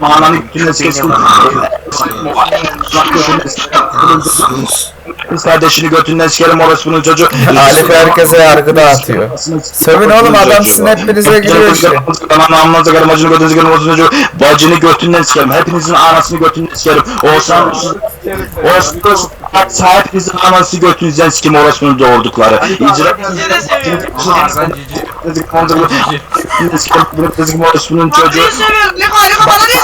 Ananı götünden sikim. Kız kardeşini götünden sikerim orospunun çocuğu. Alip herkese yargı dağıtıyor. Sövün oğlum adam sizin hepinize giriyor işte. Anamla sikerim, bacını götünden sikerim, orospunun çocuğu. Bacını götünden sikerim. Hepinizin anasını götünden sikerim. Oğuzhan, Oğuzhan, hepinizin anası götünüzden sikim orospunun doğurdukları. İcra... Orospunun çocuğu. Partiyi seviyorum. Ne galiba bana ne?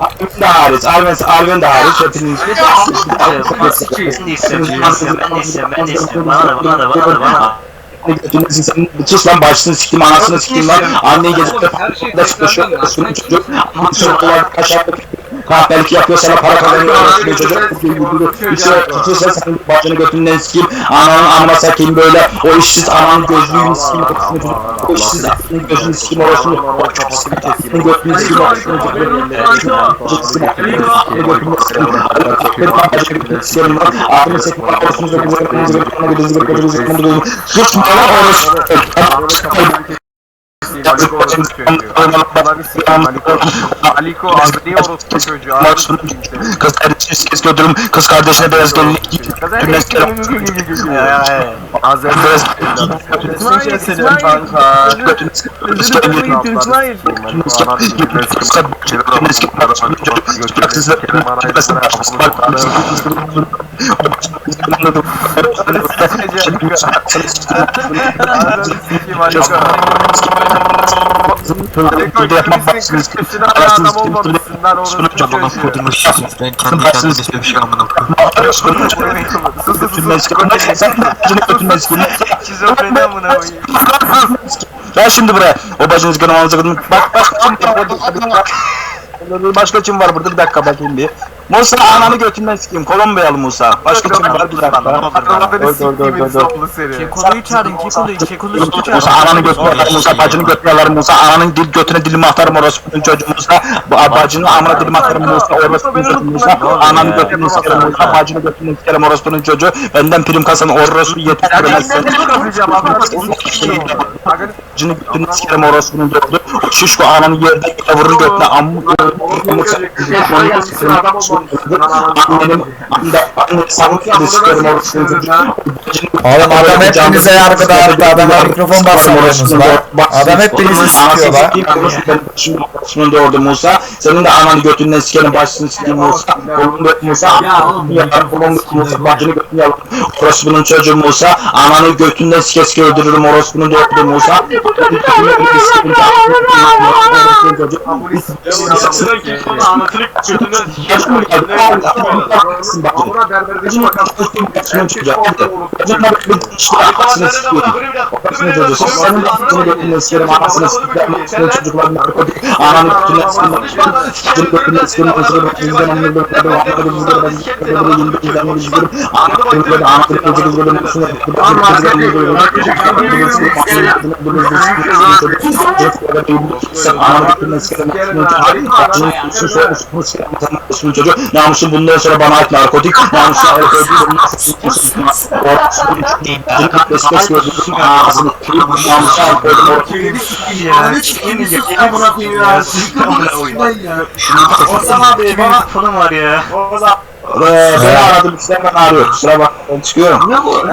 Arvin de hariç, Arvin, Arvin de hariç hepiniz. Ben de istiyorum, ben de istiyorum, ben de istiyorum. Bana da, bana da, bana da, bana da. Götünüzü sen sus lan başını siktim anasını siktim lan anneyi gezip de da çıkışıyor orospunun çocuğu sonra kolay kaşar kahpelik yapıyor sana para kazanıyor orospunun çocuğu bir şey tutursa sen başını götünden sikeyim ananın amına sakayım böyle o işsiz ananın gözlüğünü sikeyim o işsiz ananın gözünü sikeyim orospunun o çocuğun götünü sikeyim orospunun çocuğu Sus bana orası. Aliko abi orospu çocuğu abi. Kız kardeşine ses götürüm. Kız kardeşine beyaz gelinlik giy. Götürüne sikerim. Azeri İsmail, İsmail. Azeri sikeyim Aliko. Burada yapmak baksınız. Kışına adam olmamışsın lan orospu çocuğu. Ben kendi kendime. Sen götünden sikerim. Şizofreni amına koyayım. Gel şimdi buraya. O bacınız gönül alacak. Bak bak bak. Başka kim var burada bir dakika bakayım bir. Musa ananı götünden sikeyim. Kolombiyalı Musa. Başka kim var? Bir dakika. Dur, dur, dur, dur, dur. Kekolu'yu çağırın, Kekolu'yu, Kekolu'yu çağırın. Musa ananı götüne Musa bacını götüne Musa ananın dil götüne dilimi atarım orospunun çocuğu Musa. Bu bacını amına dilimi atarım Musa orospunun çocuğu Musa. Ananı götüne sikerim Musa bacını götüne sikerim orospunun çocuğu. Benden prim kasan orospu yetiştiremezsen bacını götüne sikerim orospunun çocuğu o şişko ananı yerden yere vurur götüne ammu annenim anne anne sana sikerim orospunun çocuğu Oğlum adam hepinize yargı dağıttı adama mikrofon basmıyorsunuz lan. Adam hepinizi sikiyor lan. Şimdi doğurdu Musa. Senin de ananı götünden sikerim başını sikeyim Musa. Oğlum göt Musa. Yalan oğlum Musa. Bacını götünü yalan. Orospunun çocuğu Musa. Ananı götünden sike sike öldürürüm orospunun doğurdu Musa. Anasını çocuklarını narkotik ananı götünden sikerim Cım götünden sikerim anasını namusun bundan sonra bana ait narkotik namusun alkol değil namusun Estes gördüm ağzını kırıp namusun alkol Falan var ya. Eee ben aradım işte ben arıyorum kusura bak ben çıkıyorum. Ya bu.